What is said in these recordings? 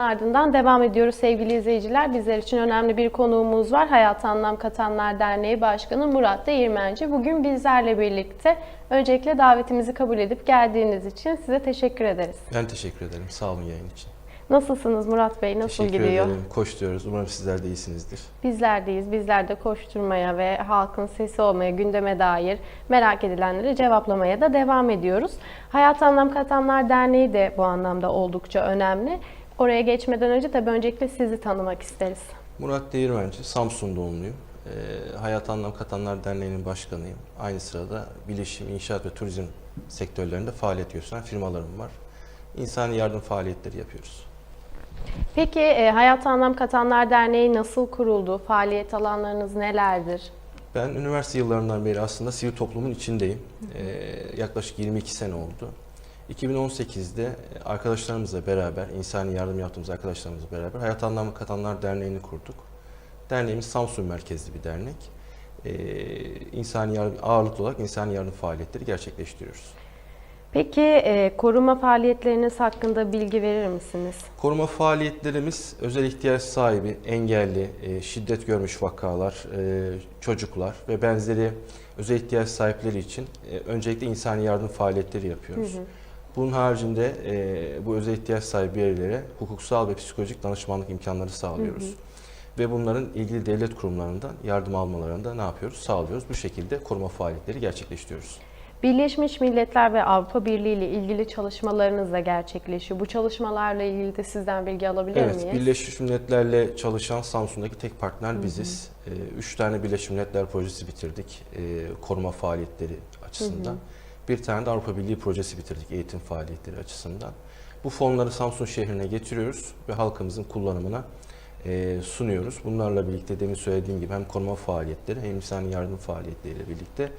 Ardından devam ediyoruz sevgili izleyiciler. Bizler için önemli bir konuğumuz var. Hayat Anlam Katanlar Derneği Başkanı Murat Değirmenci. Bugün bizlerle birlikte öncelikle davetimizi kabul edip geldiğiniz için size teşekkür ederiz. Ben teşekkür ederim. Sağ olun yayın için. Nasılsınız Murat Bey? Nasıl teşekkür gidiyor? ederim. Koşturuyoruz. Umarım sizler de iyisinizdir. Bizler deyiz. Bizler de koşturmaya ve halkın sesi olmaya, gündeme dair merak edilenleri cevaplamaya da devam ediyoruz. Hayat Anlam Katanlar Derneği de bu anlamda oldukça önemli. Oraya geçmeden önce tabii öncelikle sizi tanımak isteriz. Murat Değirmenci, Samsun doğumluyum. Ee, Hayat Anlam Katanlar Derneği'nin başkanıyım. Aynı sırada bilişim, inşaat ve turizm sektörlerinde faaliyet gösteren firmalarım var. İnsani yardım faaliyetleri yapıyoruz. Peki e, Hayat Anlam Katanlar Derneği nasıl kuruldu? Faaliyet alanlarınız nelerdir? Ben üniversite yıllarından beri aslında sivil toplumun içindeyim. Ee, yaklaşık 22 sene oldu. 2018'de arkadaşlarımızla beraber, insani yardım yaptığımız arkadaşlarımızla beraber Hayat Anlamı Katanlar Derneği'ni kurduk. Derneğimiz Samsun merkezli bir dernek. Ee, insani yardım, ağırlıklı olarak insani yardım faaliyetleri gerçekleştiriyoruz. Peki e, koruma faaliyetleriniz hakkında bilgi verir misiniz? Koruma faaliyetlerimiz özel ihtiyaç sahibi, engelli, e, şiddet görmüş vakalar, e, çocuklar ve benzeri özel ihtiyaç sahipleri için e, öncelikle insani yardım faaliyetleri yapıyoruz. Bunun haricinde e, bu özel ihtiyaç sahibi bireylere hukuksal ve psikolojik danışmanlık imkanları sağlıyoruz. Ve bunların ilgili devlet kurumlarından yardım almalarında ne yapıyoruz? Sağlıyoruz. Bu şekilde koruma faaliyetleri gerçekleştiriyoruz. Birleşmiş Milletler ve Avrupa Birliği ile ilgili çalışmalarınız da gerçekleşiyor. Bu çalışmalarla ilgili de sizden bilgi alabilir Evet, miyiz? Birleşmiş Milletler'le çalışan Samsun'daki tek partner biziz. Ee, Üç tane Birleşmiş Milletler projesi bitirdik e, koruma faaliyetleri açısından. Bir tane de Avrupa Birliği projesi bitirdik eğitim faaliyetleri açısından. Bu fonları Samsun şehrine getiriyoruz ve halkımızın kullanımına e, sunuyoruz. Bunlarla birlikte demin söylediğim gibi hem koruma faaliyetleri hem insani yardım faaliyetleriyle birlikte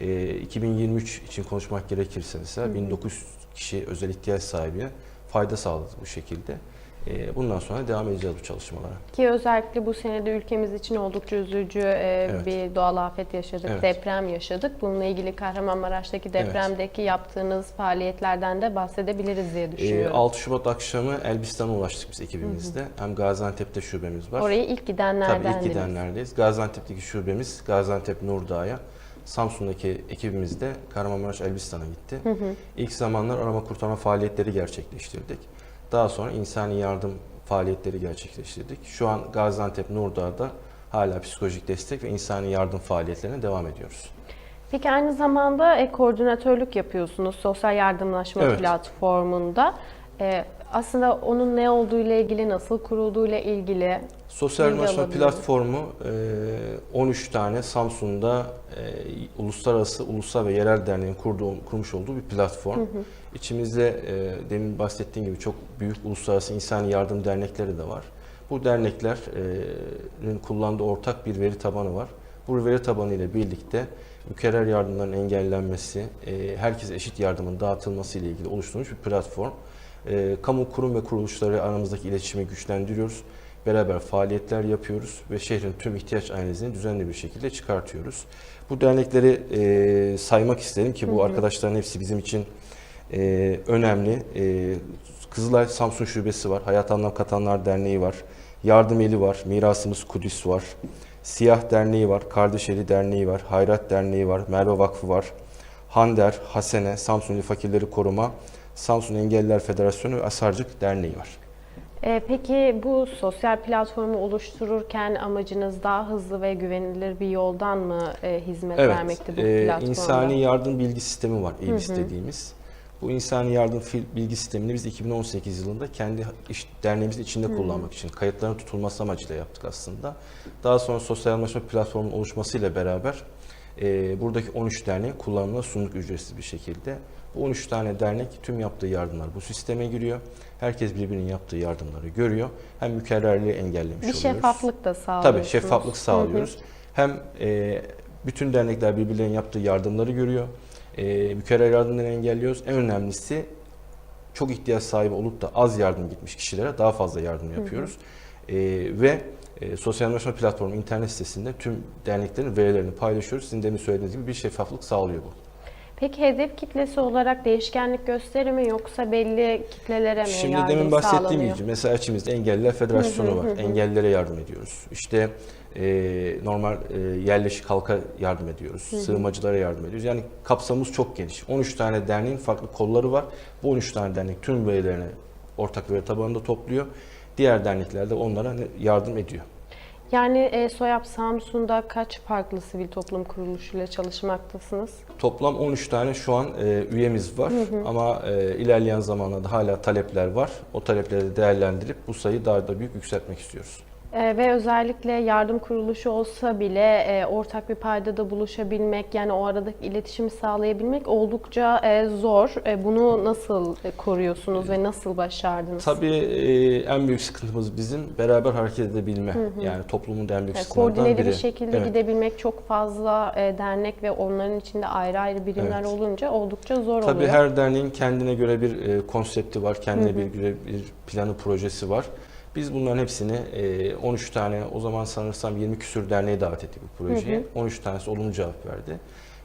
e, 2023 için konuşmak gerekirse mesela 1900 kişi özel ihtiyaç sahibine fayda sağladı bu şekilde. E, bundan sonra devam edeceğiz bu çalışmalara. Ki özellikle bu senede ülkemiz için oldukça üzücü e, Evet. bir doğal afet yaşadık, Evet. deprem yaşadık. Bununla ilgili Kahramanmaraş'taki depremdeki yaptığınız faaliyetlerden de bahsedebiliriz diye E, düşünüyorum. 6 Şubat akşamı Elbistan'a ulaştık biz ekibimizde. Hem Gaziantep'te şubemiz var. Oraya ilk Tabii gidenlerdendiniz. ilk gidenlerdeyiz. Gaziantep'teki şubemiz Gaziantep Nurdağ'a. Samsun'daki ekibimiz de Kahramanmaraş Elbistan'a gitti. İlk zamanlar arama kurtarma faaliyetleri gerçekleştirdik. Daha sonra insani yardım faaliyetleri gerçekleştirdik. Şu an Gaziantep Nurdağ'da hala psikolojik destek ve insani yardım faaliyetlerine devam ediyoruz. Peki aynı zamanda e, koordinatörlük yapıyorsunuz sosyal yardımlaşma Evet. platformunda. E, aslında onun ne olduğu ile ilgili, nasıl kurulduğu ile ilgili Sosyal Bilgi Yardımlaşma. Platformu e, 13 tane Samsun'da e, uluslararası, ulusal ve yerel derneğin kurduğu, kurmuş olduğu bir platform. İçimizde e, demin bahsettiğim gibi çok büyük uluslararası insani yardım dernekleri de var. Bu derneklerin kullandığı ortak bir veri tabanı var. Bu veri tabanı ile birlikte mükerrer yardımların engellenmesi, e, herkese eşit yardımın dağıtılması ile ilgili oluşturulmuş bir platform. E, kamu kurum ve kuruluşları aramızdaki iletişimi güçlendiriyoruz. Beraber faaliyetler yapıyoruz ve şehrin tüm ihtiyaç analizini düzenli bir şekilde çıkartıyoruz. Bu dernekleri e, saymak isterim ki bu arkadaşların hepsi bizim için e, önemli. E, Kızılay Samsun Şubesi var, Hayat Anlam Katanlar Derneği var, Yardım Eli var, Mirasımız Kudüs var, Siyah Derneği var, Kardeşeli Derneği var, Hayrat Derneği var, Merve Vakfı var, Hander, Hasene, Samsunlu Fakirleri Koruma, Samsun Engelliler Federasyonu ve Asarcık Derneği var. E, peki bu sosyal platformu oluştururken amacınız daha hızlı ve güvenilir bir yoldan mı e, hizmet vermekti bu e, platformda? insani yardım bilgi sistemi var, İBIS dediğimiz. Bu insani yardım bilgi sistemini biz 2018 yılında kendi iş, derneğimizin içinde kullanmak için kayıtların tutulması amacıyla yaptık aslında. Daha sonra sosyal anlaşma platformunun oluşmasıyla beraber e, buradaki 13 derneğin kullanımına sunduk ücretsiz bir şekilde. Bu 13 tane dernek tüm yaptığı yardımlar bu sisteme giriyor. Herkes birbirinin yaptığı yardımları görüyor. Hem mükerrerliği engellemiş bir oluyoruz. şeffaflık da sağlıyorsunuz. Tabii şeffaflık sağlıyoruz. Hem e, bütün dernekler birbirlerinin yaptığı yardımları görüyor. E, mükerrer yardımları engelliyoruz. En önemlisi çok ihtiyaç sahibi olup da az yardım gitmiş kişilere daha fazla yardım yapıyoruz. E, ve e, sosyal anlaşma platformu internet sitesinde tüm derneklerin verilerini paylaşıyoruz. Sizin demin söylediğiniz gibi bir şeffaflık sağlıyor bu. Peki hedef kitlesi olarak değişkenlik gösterir mi yoksa belli kitlelere mi Şimdi yardım demin bahsettiğim sağlanıyor? gibi mesela içimizde Engelliler Federasyonu var. Engellilere yardım ediyoruz. İşte e, normal e, yerleşik halka yardım ediyoruz. Sığınmacılara yardım ediyoruz. Yani kapsamımız çok geniş. 13 tane derneğin farklı kolları var. Bu 13 tane dernek tüm verilerini ortak veri tabanında topluyor. Diğer dernekler de onlara yardım ediyor. Yani e, SOYAP Samsun'da kaç farklı sivil toplum kuruluşuyla çalışmaktasınız? Toplam 13 tane şu an e, üyemiz var ama e, ilerleyen zamanlarda hala talepler var. O talepleri de değerlendirip bu sayıyı daha da büyük yükseltmek istiyoruz. E, ve özellikle yardım kuruluşu olsa bile e, ortak bir paydada buluşabilmek, yani o aradaki iletişimi sağlayabilmek oldukça e, zor. E, bunu nasıl e, koruyorsunuz ve nasıl başardınız? Tabii e, en büyük sıkıntımız bizim beraber hareket edebilme. Yani toplumun en büyük Yani sıkıntılarından koordineli biri. bir şekilde Evet. gidebilmek çok fazla e, dernek ve onların içinde ayrı ayrı birimler Evet. olunca oldukça zor Tabii oluyor. her derneğin kendine göre bir e, konsepti var, kendine bir göre bir planı, projesi var. Biz bunların hepsini e, 13 tane, o zaman sanırsam 20 küsür derneğe davet ettik bu projeye. 13 tanesi olumlu cevap verdi.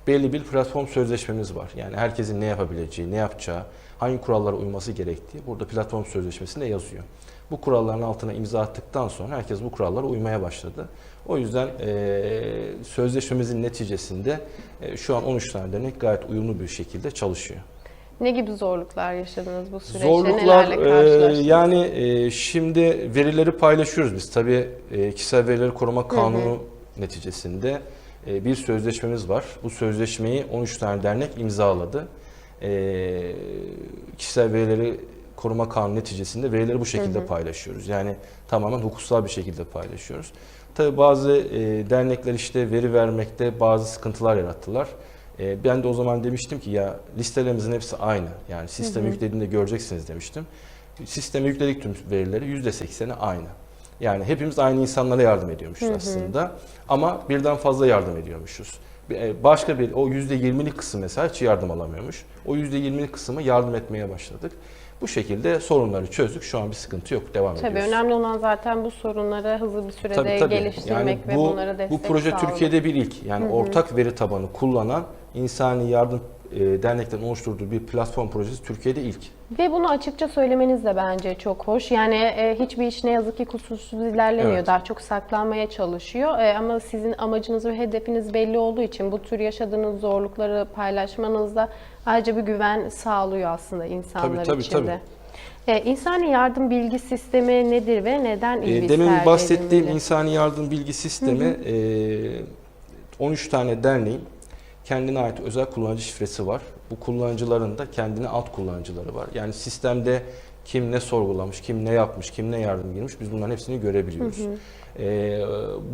Belli bir platform sözleşmemiz var. Yani herkesin ne yapabileceği, ne yapacağı, hangi kurallara uyması gerektiği burada platform sözleşmesinde yazıyor. Bu kuralların altına imza attıktan sonra herkes bu kurallara uymaya başladı. O yüzden e, sözleşmemizin neticesinde e, şu an 13 tane dernek gayet uyumlu bir şekilde çalışıyor. Ne gibi zorluklar yaşadınız bu süreçte? Zorluklar e, yani e, şimdi verileri paylaşıyoruz biz. Tabii e, kişisel verileri koruma kanunu neticesinde e, bir sözleşmemiz var. Bu sözleşmeyi 13 tane dernek imzaladı. E, kişisel verileri koruma kanunu neticesinde verileri bu şekilde paylaşıyoruz. Yani tamamen hukuksal bir şekilde paylaşıyoruz. Tabii bazı e, dernekler işte veri vermekte bazı sıkıntılar yarattılar. E, ben de o zaman demiştim ki ya listelerimizin hepsi aynı. Yani sisteme yüklediğinde göreceksiniz demiştim. Sisteme yükledik tüm verileri %80'i aynı. Yani hepimiz aynı insanlara yardım ediyormuşuz aslında. Ama birden fazla yardım ediyormuşuz. E, Başka bir o %20'lik kısım mesela hiç yardım alamıyormuş. O %20'lik kısmı yardım etmeye başladık. Bu şekilde sorunları çözdük. Şu an bir sıkıntı yok. Devam Tabii ediyoruz. önemli olan zaten bu sorunları hızlı bir sürede Tabii, tabii. geliştirmek yani ve bu, bunlara destek Bu proje sağlamak. Türkiye'de bir ilk. Yani ortak veri tabanı kullanan insani yardım e, derneklerin oluşturduğu bir platform projesi Türkiye'de ilk. Ve bunu açıkça söylemeniz de bence çok hoş. Yani e, hiçbir iş ne yazık ki kusursuz ilerlemiyor. Evet. Daha çok saklanmaya çalışıyor. E, ama sizin amacınız ve hedefiniz belli olduğu için bu tür yaşadığınız zorlukları paylaşmanızda ayrıca bir güven sağlıyor aslında insanlar tabii, için de. tabii. E, insani yardım bilgi sistemi nedir ve neden E, İlbis demin bahsettiğim edilmeli? insani yardım bilgi sistemi e, 13 tane derneğin kendine ait özel kullanıcı şifresi var. Bu kullanıcıların da kendine alt kullanıcıları var. Yani sistemde kim ne sorgulamış, kim ne yapmış, kim ne yardım girmiş biz bunların hepsini görebiliyoruz. E,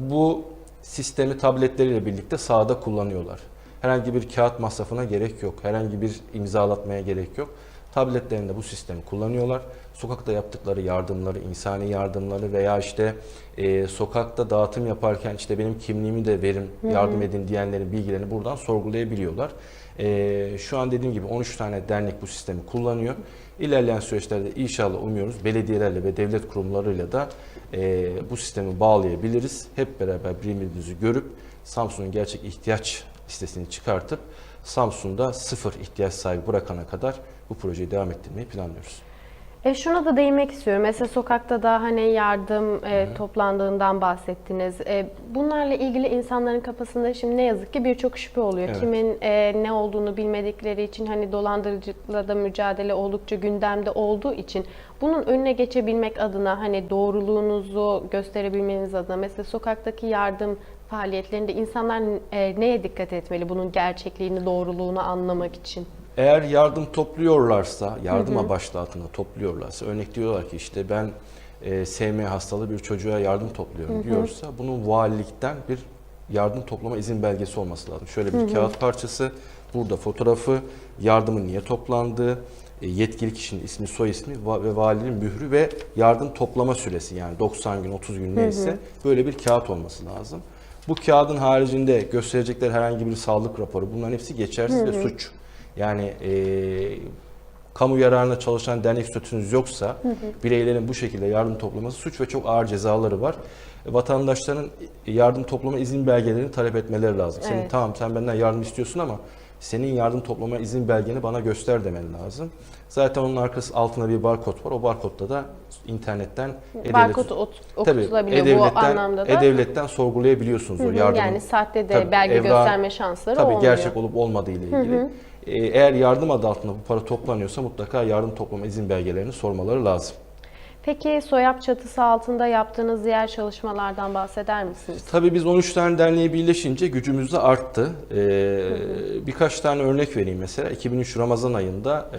bu sistemi tabletleriyle birlikte sahada kullanıyorlar. Herhangi bir kağıt masrafına gerek yok. Herhangi bir imzalatmaya gerek yok. Tabletlerinde bu sistemi kullanıyorlar. Sokakta yaptıkları yardımları, insani yardımları veya işte e, sokakta dağıtım yaparken işte benim kimliğimi de verin, yardım edin diyenlerin bilgilerini buradan sorgulayabiliyorlar. E, şu an dediğim gibi 13 tane dernek bu sistemi kullanıyor. İlerleyen süreçlerde inşallah umuyoruz belediyelerle ve devlet kurumlarıyla da e, bu sistemi bağlayabiliriz. Hep beraber birbirimizi görüp Samsun'un gerçek ihtiyaç listesini çıkartıp Samsun'da sıfır ihtiyaç sahibi bırakana kadar bu projeyi devam ettirmeyi planlıyoruz. E şuna da değinmek istiyorum. Mesela sokakta da hani yardım e, toplandığından bahsettiniz. E, bunlarla ilgili insanların kafasında şimdi ne yazık ki birçok şüphe oluyor. Evet. Kimin e, ne olduğunu bilmedikleri için hani dolandırıcılıkla da mücadele oldukça gündemde olduğu için bunun önüne geçebilmek adına hani doğruluğunuzu gösterebilmeniz adına mesela sokaktaki yardım faaliyetlerinde insanlar e, neye dikkat etmeli bunun gerçekliğini, doğruluğunu anlamak için? Eğer yardım topluyorlarsa, yardım amaçlı altında topluyorlarsa, örnek diyorlar ki işte ben e, SM hastalığı bir çocuğa yardım topluyorum diyorsa bunun valilikten bir yardım toplama izin belgesi olması lazım. Şöyle bir kağıt parçası, burada fotoğrafı, yardımın niye toplandığı, e, yetkili kişinin ismi, soy ismi ve valinin mührü ve yardım toplama süresi yani 90 gün, 30 gün neyse böyle bir kağıt olması lazım. Bu kağıdın haricinde gösterecekleri herhangi bir sağlık raporu bunların hepsi geçersiz ve suç. Yani e, kamu yararına çalışan dernek statünüz yoksa bireylerin bu şekilde yardım toplaması suç ve çok ağır cezaları var. E, Vatandaşların yardım toplama izin belgelerini talep etmeleri lazım. Senin Evet. tamam sen benden yardım istiyorsun ama senin yardım toplama izin belgeni bana göster demen lazım. Zaten onun arkası altında bir barkod var. O barkodda da internetten Barkod Tabii, okutulabiliyor bu anlamda da. E-Devlet'ten sorgulayabiliyorsunuz Hı o hı, yardımı. yani sahte de Tabii, belge evra- gösterme şansları Tabii olmuyor. gerçek olup olmadığı ile ilgili. Ee, Eğer yardım adı altında bu para toplanıyorsa mutlaka yardım toplama izin belgelerini sormaları lazım. Peki SOYAP çatısı altında yaptığınız diğer çalışmalardan bahseder misiniz? Tabii biz 13 tane derneğe birleşince gücümüz de arttı. Ee, birkaç tane örnek vereyim mesela. 2003 Ramazan ayında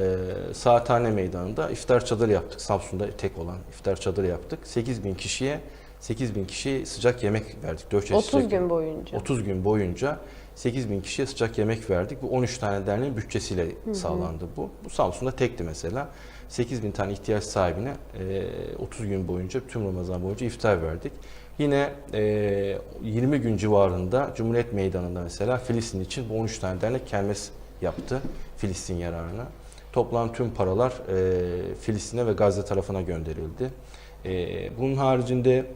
e, Saathane Meydanı'nda iftar çadırı yaptık. Samsun'da tek olan iftar çadırı yaptık. 8 bin kişiye 8 bin kişiye sıcak yemek verdik. 4 çeşit 30 sıcak gün boyunca. 30 gün boyunca 8 bin kişiye sıcak yemek verdik. Bu 13 tane derneğin bütçesiyle sağlandı bu. Bu Samsun'da tekti mesela. 8 bin tane ihtiyaç sahibine e, 30 gün boyunca, tüm Ramazan boyunca iftar verdik. Yine e, 20 gün civarında Cumhuriyet Meydanı'nda mesela Filistin için bu 13 tane dernek kermes yaptı Filistin yararına. Toplam tüm paralar e, Filistin'e ve Gazze tarafına gönderildi. E, bunun haricinde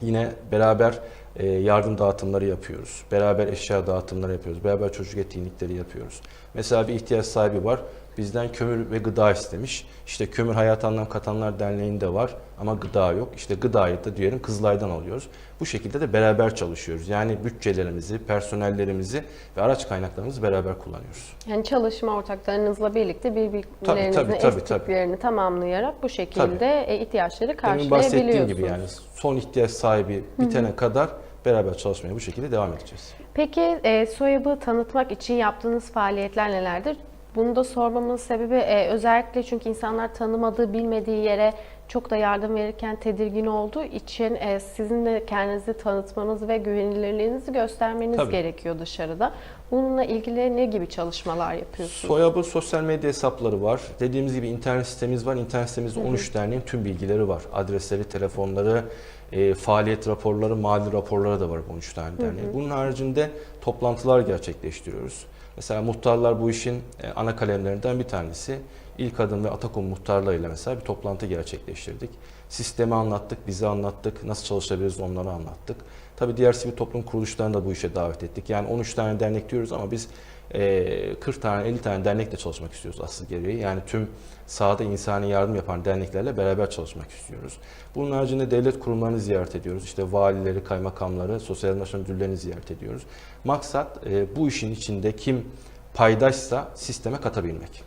Yine beraber yardım dağıtımları yapıyoruz. Beraber eşya dağıtımları yapıyoruz. Beraber çocuk etkinlikleri yapıyoruz. Mesela bir ihtiyaç sahibi var. Bizden kömür ve gıda istemiş. İşte Kömür Hayat Anlam Katanlar Derneği'nde var ama gıda yok. İşte gıdayı da diyelim Kızılay'dan alıyoruz. Bu şekilde de beraber çalışıyoruz. Yani bütçelerimizi, personellerimizi ve araç kaynaklarımızı beraber kullanıyoruz. Yani çalışma ortaklarınızla birlikte birbirlerinizin Tabii, tabii, tabii, tamamlayarak bu şekilde e, ihtiyaçları Demin bahsettiğim karşılayabiliyorsunuz. gibi yani son ihtiyaç sahibi bitene kadar beraber çalışmaya bu şekilde devam edeceğiz. Peki e, SOYAB'ı tanıtmak için yaptığınız faaliyetler nelerdir? Bunu da sormamın sebebi e, özellikle çünkü insanlar tanımadığı, bilmediği yere çok da yardım verirken tedirgin olduğu için e, sizin de kendinizi tanıtmanız ve güvenilirliğinizi göstermeniz Tabii. gerekiyor dışarıda. Bununla ilgili ne gibi çalışmalar yapıyorsunuz? Soyab'ın sosyal medya hesapları var. Dediğimiz gibi internet sitemiz var. İnternet sitemizde 13 derneğin tüm bilgileri var. Adresleri, telefonları, e, faaliyet raporları, mali raporları da var bu 13 tane derneğin. Bunun haricinde toplantılar gerçekleştiriyoruz. Mesela muhtarlar bu işin e, ana kalemlerinden bir tanesi. İlk adım ve Atakum muhtarlarıyla mesela bir toplantı gerçekleştirdik. Sistemi anlattık, bizi anlattık, nasıl çalışabiliriz onları anlattık. Tabii diğer sivil toplum kuruluşlarını da bu işe davet ettik. Yani 13 tane dernek diyoruz ama biz 40 tane 50 tane dernekle çalışmak istiyoruz asıl gereği. Yani tüm sahada insani yardım yapan derneklerle beraber çalışmak istiyoruz. Bunun haricinde devlet kurumlarını ziyaret ediyoruz. İşte valileri, kaymakamları, sosyal yardımlaşma müdürlerini ziyaret ediyoruz. Maksat e, bu işin içinde kim paydaşsa sisteme katabilmek.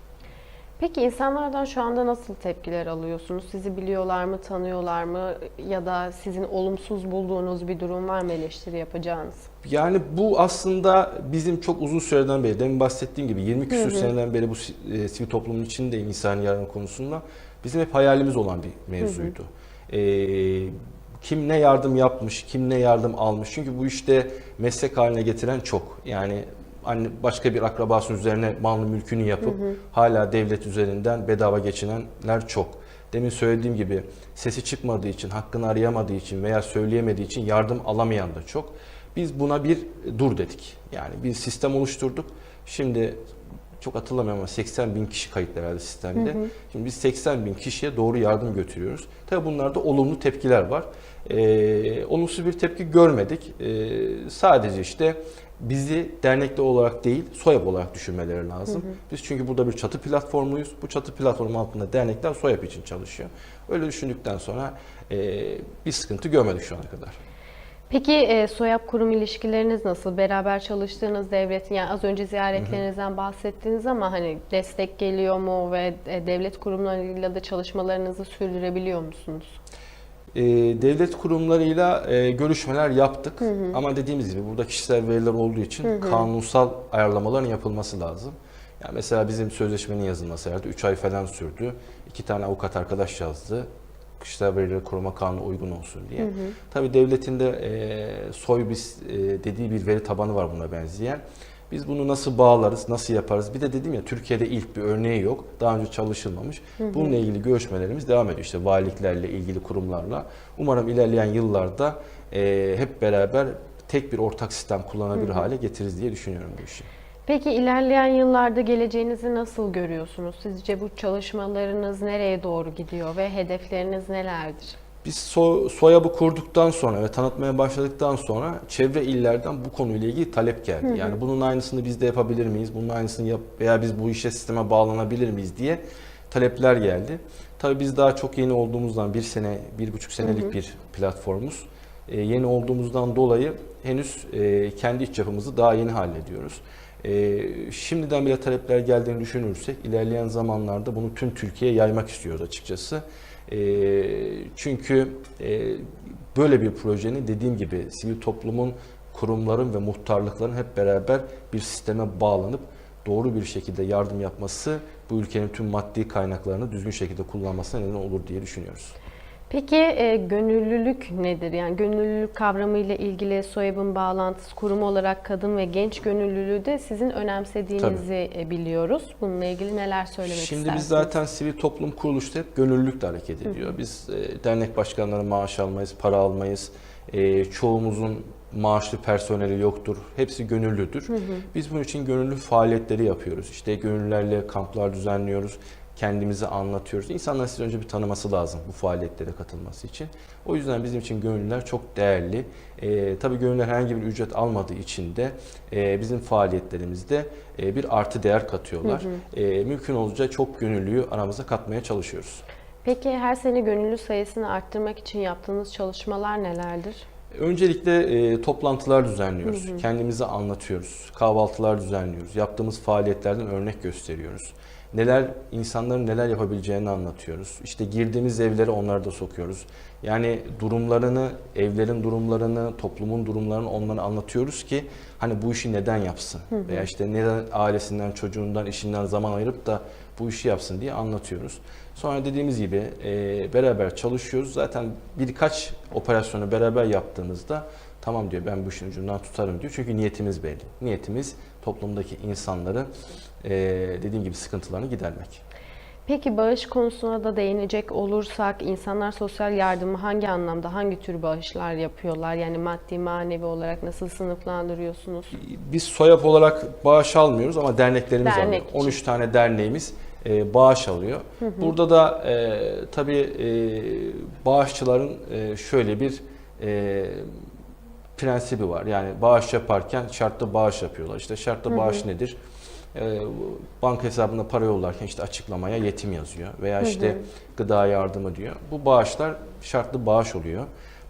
Peki insanlardan şu anda nasıl tepkiler alıyorsunuz? Sizi biliyorlar mı, tanıyorlar mı ya da sizin olumsuz bulduğunuz bir durum var mı eleştiri yapacağınız? Yani bu aslında bizim çok uzun süreden beri, demin bahsettiğim gibi 20 küsur seneden beri bu e, sivil toplumun içinde insani yardım konusunda bizim hep hayalimiz olan bir mevzuydu. E, kim ne yardım yapmış, kim ne yardım almış. Çünkü bu işte meslek haline getiren çok. Yani anne başka bir akrabasının üzerine malını mülkünü yapıp hala devlet üzerinden bedava geçinenler çok. Demin söylediğim gibi sesi çıkmadığı için, hakkını arayamadığı için veya söyleyemediği için yardım alamayan da çok. Biz buna bir dur dedik. Yani bir sistem oluşturduk. Şimdi çok hatırlamıyorum ama 80 bin kişi kayıtlı herhalde sistemde. Şimdi biz 80 bin kişiye doğru yardım götürüyoruz. Tabii bunlarda olumlu tepkiler var. Ee, olumsuz bir tepki görmedik. Ee, sadece işte bizi dernekli olarak değil, SOYAP olarak düşünmeleri lazım. Biz çünkü burada bir çatı platformuyuz. Bu çatı platformu altında dernekler SOYAP için çalışıyor. Öyle düşündükten sonra e, bir sıkıntı görmedik şu ana kadar. Peki e, SOYAP kurum ilişkileriniz nasıl? Beraber çalıştığınız devletin, yani az önce ziyaretlerinizden bahsettiniz ama hani destek geliyor mu ve e, devlet kurumlarıyla da çalışmalarınızı sürdürebiliyor musunuz? E, devlet kurumlarıyla e, görüşmeler yaptık ama dediğimiz gibi burada kişisel veriler olduğu için kanunsal ayarlamaların yapılması lazım. Yani mesela bizim sözleşmenin yazılması herhalde 3 ay falan sürdü. İki tane avukat arkadaş yazdı. Kişisel verileri koruma kanunu uygun olsun diye. Tabii devletin de e, Soybis e, dediği bir veri tabanı var buna benzeyen. Biz bunu nasıl bağlarız, nasıl yaparız? Bir de dedim ya Türkiye'de ilk bir örneği yok. Daha önce çalışılmamış. Bununla ilgili görüşmelerimiz devam ediyor. İşte valiliklerle, ilgili kurumlarla. Umarım ilerleyen yıllarda e, hep beraber tek bir ortak sistem kullanabilir hale getiririz diye düşünüyorum bu işi. Peki ilerleyen yıllarda geleceğinizi nasıl görüyorsunuz? Sizce bu çalışmalarınız nereye doğru gidiyor ve hedefleriniz nelerdir? Biz so, SOYAB'ı kurduktan sonra ve tanıtmaya başladıktan sonra çevre illerden bu konuyla ilgili talep geldi. Yani bunun aynısını biz de yapabilir miyiz? Bunun aynısını yap veya biz bu işe sisteme bağlanabilir miyiz diye talepler geldi. Tabii biz daha çok yeni olduğumuzdan bir sene, bir buçuk senelik bir platformuz. Ee, yeni olduğumuzdan dolayı henüz e, kendi iç yapımızı daha yeni hallediyoruz. Ee, şimdiden bile talepler geldiğini düşünürsek ilerleyen zamanlarda bunu tüm Türkiye'ye yaymak istiyoruz açıkçası. Ee, çünkü e, böyle bir projenin dediğim gibi sivil toplumun, kurumların ve muhtarlıkların hep beraber bir sisteme bağlanıp doğru bir şekilde yardım yapması bu ülkenin tüm maddi kaynaklarını düzgün şekilde kullanmasına neden olur diye düşünüyoruz. Peki e, gönüllülük nedir? Yani gönüllülük kavramıyla ilgili SOYAB'ın bağlantısı kurum olarak kadın ve genç gönüllülüğü de sizin önemsediğinizi e, biliyoruz. Bununla ilgili neler söylemek Şimdi istersiniz? biz zaten sivil toplum kuruluşta hep gönüllülükle hareket ediyor. Biz e, dernek başkanları maaş almayız, para almayız. E, çoğumuzun maaşlı personeli yoktur. Hepsi gönüllüdür. Biz bunun için gönüllü faaliyetleri yapıyoruz. İşte gönüllülerle kamplar düzenliyoruz. Kendimizi anlatıyoruz. İnsanlar sizi önce bir tanıması lazım bu faaliyetlere katılması için. O yüzden bizim için gönüllüler çok değerli. E, tabii gönüllüler herhangi bir ücret almadığı için de e, bizim faaliyetlerimizde e, bir artı değer katıyorlar. E, mümkün olunca çok gönüllüyü aramıza katmaya çalışıyoruz. Peki her sene gönüllü sayısını arttırmak için yaptığınız çalışmalar nelerdir? Öncelikle e, toplantılar düzenliyoruz. Kendimizi anlatıyoruz. Kahvaltılar düzenliyoruz. Yaptığımız faaliyetlerden örnek gösteriyoruz. Neler insanların neler yapabileceğini anlatıyoruz. İşte girdiğimiz evlere onları da sokuyoruz. Yani durumlarını, evlerin durumlarını, toplumun durumlarını onlara anlatıyoruz ki hani bu işi neden yapsın? Veya işte neden ailesinden, çocuğundan, işinden zaman ayırıp da bu işi yapsın diye anlatıyoruz. Sonra dediğimiz gibi e, beraber çalışıyoruz. Zaten birkaç operasyonu beraber yaptığımızda tamam diyor ben bu işin ucundan tutarım diyor. Çünkü niyetimiz belli. Niyetimiz toplumdaki insanların e, dediğim gibi sıkıntılarını gidermek. Peki bağış konusuna da değinecek olursak insanlar sosyal yardımı hangi anlamda, hangi tür bağışlar yapıyorlar? Yani maddi, manevi olarak nasıl sınıflandırıyorsunuz? Biz SOYAP olarak bağış almıyoruz ama derneklerimiz Dernek alıyor. için. 13 tane derneğimiz e, bağış alıyor. Burada da e, tabii e, bağışçıların e, şöyle bir e, prensibi var. Yani bağış yaparken şartlı bağış yapıyorlar. İşte şartlı bağış nedir? E, banka hesabına para yollarken işte açıklamaya yetim yazıyor veya işte gıda yardımı diyor. Bu bağışlar şartlı bağış oluyor.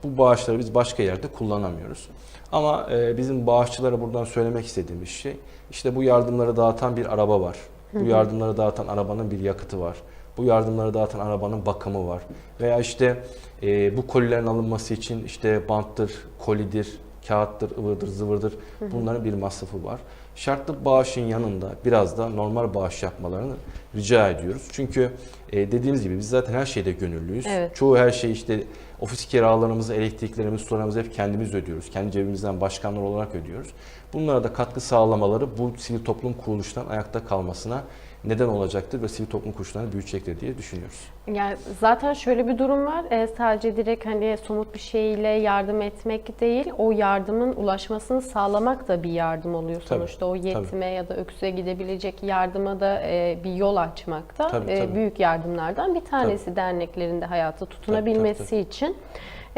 Bu bağışları biz başka yerde kullanamıyoruz. Ama e, bizim bağışçılara buradan söylemek istediğimiz şey işte bu yardımları dağıtan bir araba var. Bu yardımları dağıtan arabanın bir yakıtı var. Bu yardımları dağıtan arabanın bakımı var. Veya işte e, bu kolilerin alınması için işte banttır, kolidir, kağıttır, ıvırdır, zıvırdır bunların bir masrafı var. Şartlı bağışın yanında biraz da normal bağış yapmalarını rica ediyoruz. Çünkü e, dediğimiz gibi biz zaten her şeyde gönüllüyüz. Evet. Çoğu her şey işte ofis kiralarımızı, elektriklerimizi, sularımızı hep kendimiz ödüyoruz. Kendi cebimizden başkanlar olarak ödüyoruz. Bunlara da katkı sağlamaları bu sivil toplum kuruluşlarının ayakta kalmasına neden olacaktır ve sivil toplum kuruluşlarını büyütecektir diye düşünüyoruz. Yani zaten şöyle bir durum var. E, sadece direkt hani somut bir şeyle yardım etmek değil, o yardımın ulaşmasını sağlamak da bir yardım oluyor Tabii, sonuçta. O yetime ya da öksüze gidebilecek yardıma da e, bir yol açmak da Tabii, e, tabii. büyük yardımlardan bir tanesi derneklerin de hayata tutunabilmesi tabii, için.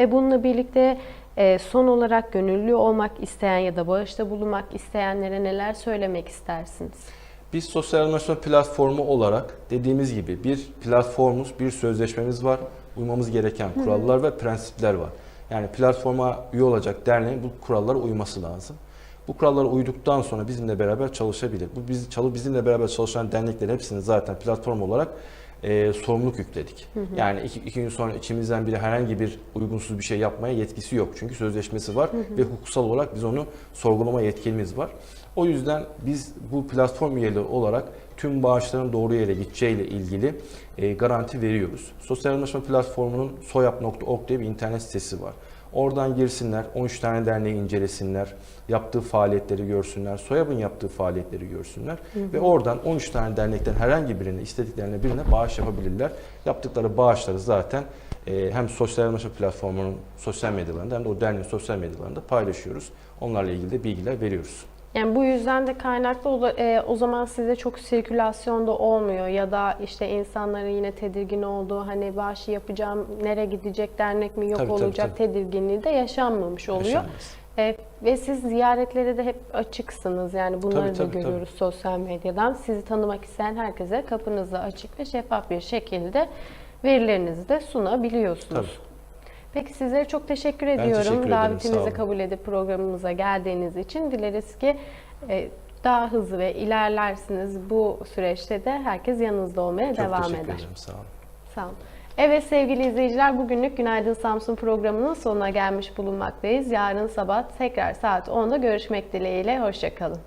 E, bununla birlikte e, son olarak gönüllü olmak isteyen ya da bağışta bulunmak isteyenlere neler söylemek istersiniz? Biz sosyal animasyon platformu olarak dediğimiz gibi bir platformumuz, bir sözleşmemiz var. Uymamız gereken kurallar ve prensipler var. Yani platforma üye olacak derneğin bu kurallara uyması lazım. Bu kurallara uyduktan sonra bizimle beraber çalışabilir. Bu biz bizimle beraber çalışan derneklerin hepsini zaten platform olarak e, sorumluluk yükledik. Yani iki, iki gün sonra içimizden biri herhangi bir uygunsuz bir şey yapmaya yetkisi yok. Çünkü sözleşmesi var ve hukuksal olarak biz onu sorgulama yetkimiz var. O yüzden biz bu platform üyeleri olarak tüm bağışların doğru yere gideceğiyle ilgili e, garanti veriyoruz. Sosyal anlaşma platformunun soyap.org diye bir internet sitesi var. Oradan girsinler, 13 tane derneği incelesinler, yaptığı faaliyetleri görsünler, SOYAB'ın yaptığı faaliyetleri görsünler ve oradan 13 tane dernekten herhangi birine, istediklerine birine bağış yapabilirler. Yaptıkları bağışları zaten e, hem sosyal anlaşma platformunun sosyal medyalarında hem de o derneğin sosyal medyalarında paylaşıyoruz. Onlarla ilgili de bilgiler veriyoruz. Yani bu yüzden de kaynaklı o, e, o zaman size çok sirkülasyon da olmuyor ya da işte insanların yine tedirgin olduğu hani bağışı yapacağım nereye gidecek dernek mi yok Tabii, tabii, olacak tabii. tedirginliği de yaşanmamış oluyor. Yaşanmaz. E, ve siz ziyaretlere de hep açıksınız yani bunları Tabii, tabii, da görüyoruz sosyal medyadan. Sizi tanımak isteyen herkese kapınızı açık ve şeffaf bir şekilde verilerinizi de sunabiliyorsunuz. Tabii. Peki sizlere çok teşekkür teşekkür ediyorum. ederim, sağ Davetimizi kabul edip programımıza geldiğiniz için dileriz ki e, daha hızlı ve ilerlersiniz. Bu süreçte de herkes yanınızda olmaya Çok devam teşekkür eder. ederim. Sağ olun. Sağ olun. Evet sevgili izleyiciler bugünlük Günaydın Samsun programının sonuna gelmiş bulunmaktayız. Yarın sabah tekrar saat 10'da görüşmek dileğiyle. Hoşçakalın.